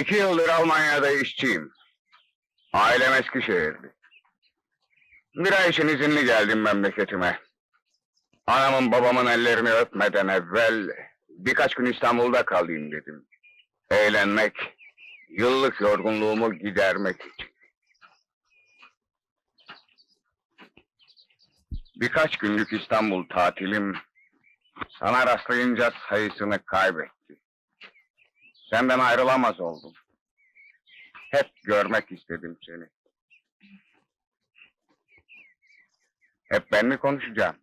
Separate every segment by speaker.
Speaker 1: İki yıldır Almanya'da işçiyim. Ailem Eskişehir'di. Bir ay için izinli geldim memleketime. Anamın babamın ellerini öpmeden evvel birkaç gün İstanbul'da kalayım dedim. Eğlenmek, yıllık yorgunluğumu gidermek için. Birkaç günlük İstanbul tatilim sana rastlayınca sayısını kaybetti. Senden ayrılamaz oldum. Hep görmek istedim seni. Hep ben mi konuşacağım?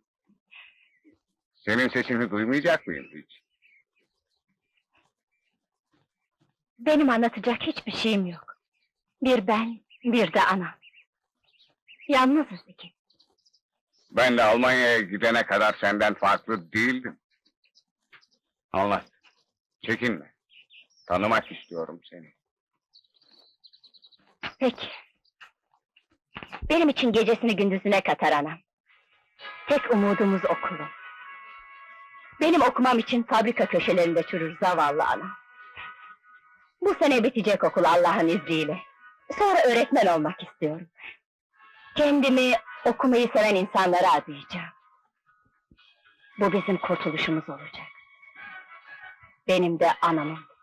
Speaker 1: Senin sesini duymayacak mıyım hiç?
Speaker 2: Benim anlatacak hiçbir şeyim yok. Bir ben, bir de anam. Yalnızız iki.
Speaker 1: Ben de Almanya'ya gidene kadar senden farklı değildim. Anlat. Çekinme. Tanımak istiyorum seni.
Speaker 2: Peki. Benim için gecesini gündüzüne katar anam. Tek umudumuz okulum. Benim okumam için fabrika köşelerinde çürür zavallı anam. Bu sene bitecek okul Allah'ın izniyle. Sonra öğretmen olmak istiyorum. Kendimi okumayı seven insanlara adayacağım. Bu bizim kurtuluşumuz olacak. Benim de anamın.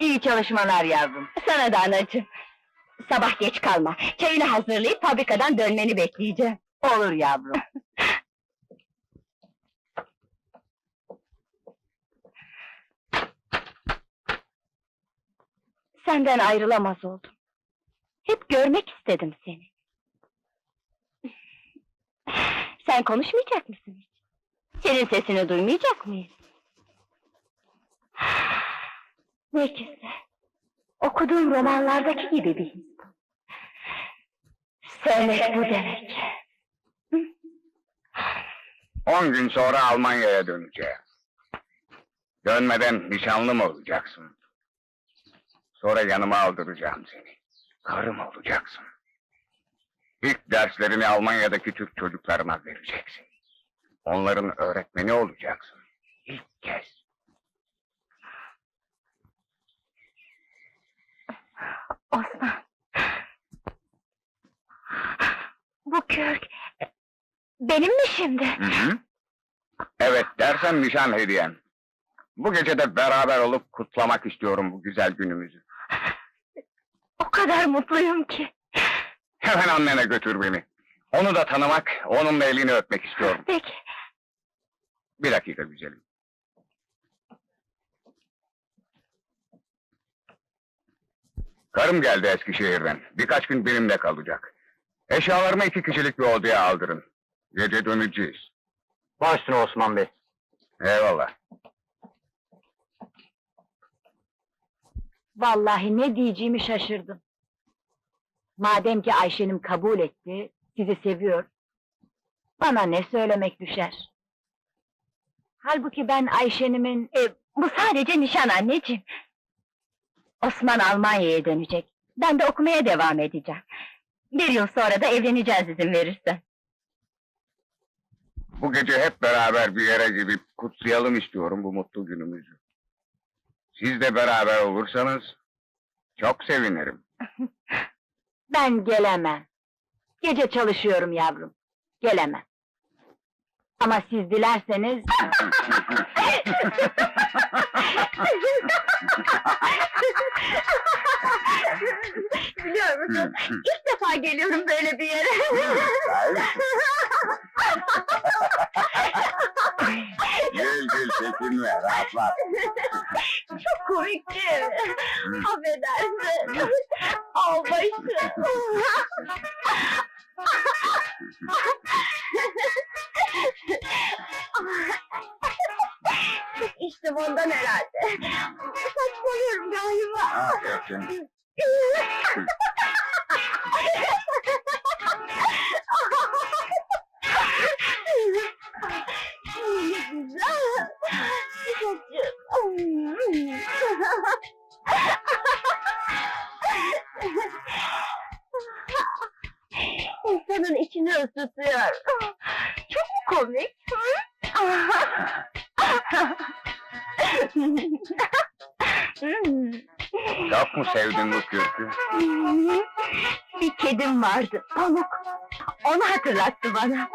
Speaker 2: İyi çalışmalar yavrum. Sana da anacığım. Sabah geç kalma. Çayını hazırlayıp fabrikadan dönmeni bekleyeceğim. Olur yavrum. Senden ayrılamaz oldum. Hep görmek istedim seni. Sen konuşmayacak mısın hiç? Senin sesini duymayacak mıyız? Ne güzel. Okuduğum romanlardaki gibi bir his bu. Sevmek bu demek.
Speaker 1: On gün sonra Almanya'ya döneceğim. Dönmeden nişanlım olacaksın. Sonra yanıma aldıracağım seni. Karım olacaksın. İlk derslerini Almanya'daki Türk çocuklarına vereceksin. Onların öğretmeni olacaksın. İlk kez.
Speaker 2: Osman. Bu kürk... Benim mi şimdi?
Speaker 1: Hı hı. Evet dersen nişan hediyem. Bu gece de beraber olup kutlamak istiyorum bu güzel günümüzü.
Speaker 2: O kadar mutluyum ki.
Speaker 1: Hemen annene götür beni. Onu da tanımak, onun da elini öpmek istiyorum.
Speaker 2: Peki.
Speaker 1: Bir dakika güzelim. Karım geldi Eskişehir'den. Birkaç gün benimle kalacak. Eşyalarımı iki kişilik bir odaya aldırın. Gece döneceğiz.
Speaker 3: Başüstüne Osman Bey.
Speaker 1: Eyvallah.
Speaker 2: Vallahi ne diyeceğimi şaşırdım. Madem ki Ayşe'nim kabul etti, sizi seviyor. Bana ne söylemek düşer? Halbuki ben Ayşe'nimin... E, bu sadece nişan anneciğim. Osman Almanya'ya dönecek. Ben de okumaya devam edeceğim. Bir yıl sonra da evleneceğiz izin verirsen.
Speaker 1: Bu gece hep beraber bir yere gidip kutlayalım istiyorum bu mutlu günümüzü. Siz de beraber olursanız çok sevinirim.
Speaker 2: Ben gelemem. Gece çalışıyorum yavrum. Gelemem. Ama siz dilerseniz... İşte ondan herhalde. Saçmalıyorum galiba.
Speaker 1: Ha, yok canım.
Speaker 2: Çok
Speaker 1: mu sevdin bu kürkü?
Speaker 2: Bir kedim vardı, Pamuk. Onu hatırlattı bana.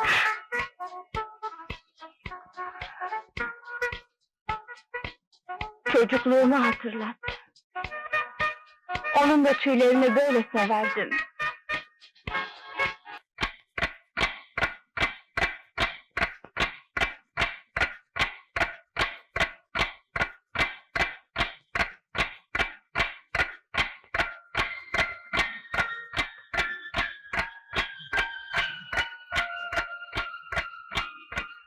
Speaker 2: Çocukluğumu hatırlattı. Onun da tüylerini böyle severdim.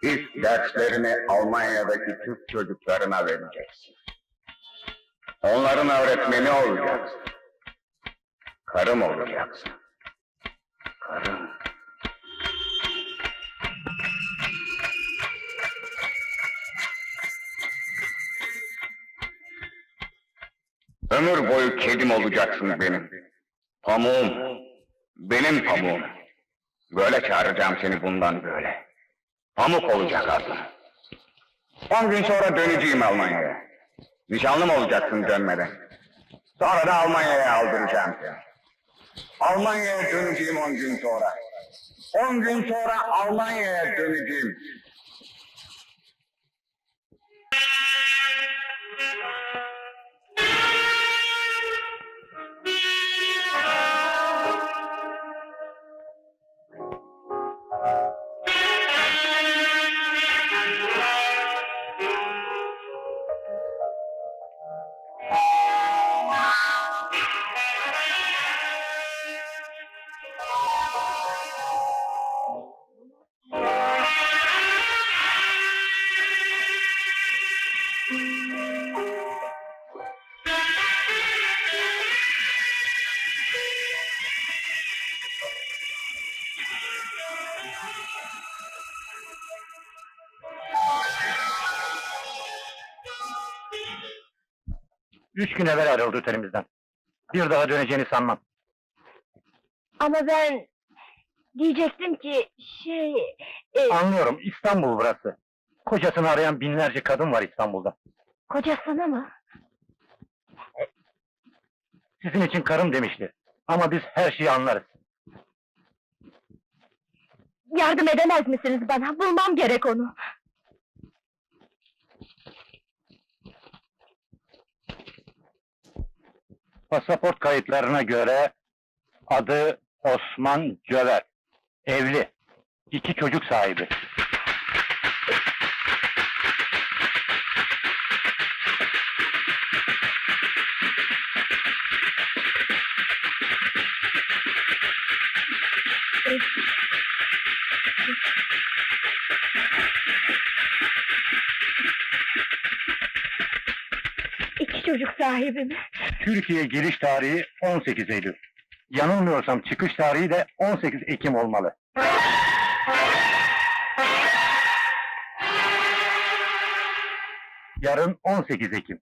Speaker 1: İlk derslerini Almanya'daki Türk çocuklarına vereceksin. Onların öğretmeni olacaksın. Karım olacaksın. Karım. Ömür boyu kedim olacaksın benim. Pamuğum. Benim pamuğum. Böyle çağıracağım seni bundan böyle. Pamuk olacak adın. On gün sonra döneceğim Almanya'ya. Nişanlım olacaksın dönmeden. Sonra da Almanya'ya aldıracağım seni. Almanya'ya döneceğim on gün sonra. On gün sonra Almanya'ya döneceğim.
Speaker 3: Üç gün evvel ayrıldı otelimizden. Bir daha döneceğini sanmam.
Speaker 2: Ama ben diyecektim ki şey e,
Speaker 3: Anlıyorum, İstanbul burası. Kocasını arayan binlerce kadın var İstanbul'da.
Speaker 2: kocasını mı?
Speaker 3: Sizin için karım demişti. Ama biz her şeyi anlarız.
Speaker 2: Yardım edemez misiniz bana? Bulmam gerek onu.
Speaker 3: Pasaport kayıtlarına göre adı Osman Cöver. Evli. İki çocuk sahibi.
Speaker 2: İki çocuk sahibi mi?
Speaker 3: Türkiye giriş tarihi 18 Eylül. Yanılmıyorsam çıkış tarihi de 18 Ekim olmalı. Yarın 18 Ekim.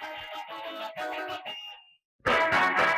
Speaker 3: Thank you.